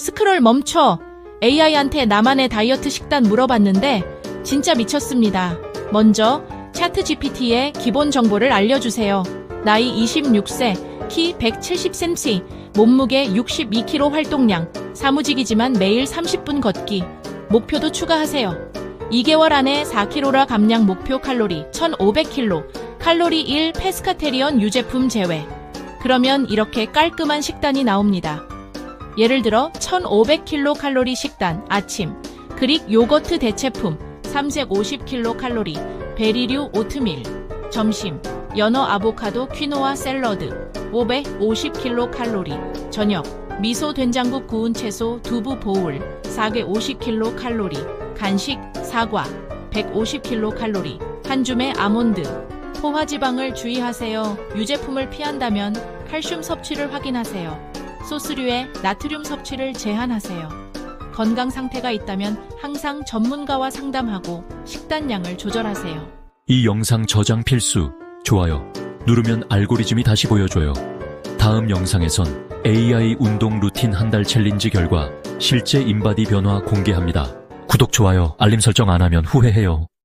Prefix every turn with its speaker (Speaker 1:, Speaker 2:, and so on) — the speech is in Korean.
Speaker 1: 스크롤 멈춰. AI한테 나만의 다이어트 식단 물어봤는데 진짜 미쳤습니다. 먼저 차트 GPT의 기본 정보를 알려주세요. 나이 26세, 키 170cm, 몸무게 62kg 활동량, 사무직이지만 매일 30분 걷기. 목표도 추가하세요. 2개월 안에 4kg라 감량 목표 칼로리 1500kcal, 칼로리 1 페스카테리언 유제품 제외. 그러면 이렇게 깔끔한 식단이 나옵니다. 예를 들어 1500kcal 식단 아침 그릭 요거트 대체품 350kcal 베리류 오트밀 점심 연어 아보카도 퀴노아 샐러드 550kcal 저녁 미소 된장국 구운 채소 두부 보울 4개 50kcal 간식 사과 150kcal 한 줌의 아몬드 포화지방을 주의하세요. 유제품을 피한다면 칼슘 섭취를 확인하세요. 소스류의 나트륨 섭취를 제한하세요. 건강 상태가 있다면 항상 전문가와 상담하고 식단량을 조절하세요.
Speaker 2: 이 영상 저장 필수, 좋아요. 누르면 알고리즘이 다시 보여줘요. 다음 영상에선 AI 운동 루틴 한 달 챌린지 결과 실제 인바디 변화 공개합니다. 구독, 좋아요, 알림 설정 안 하면 후회해요.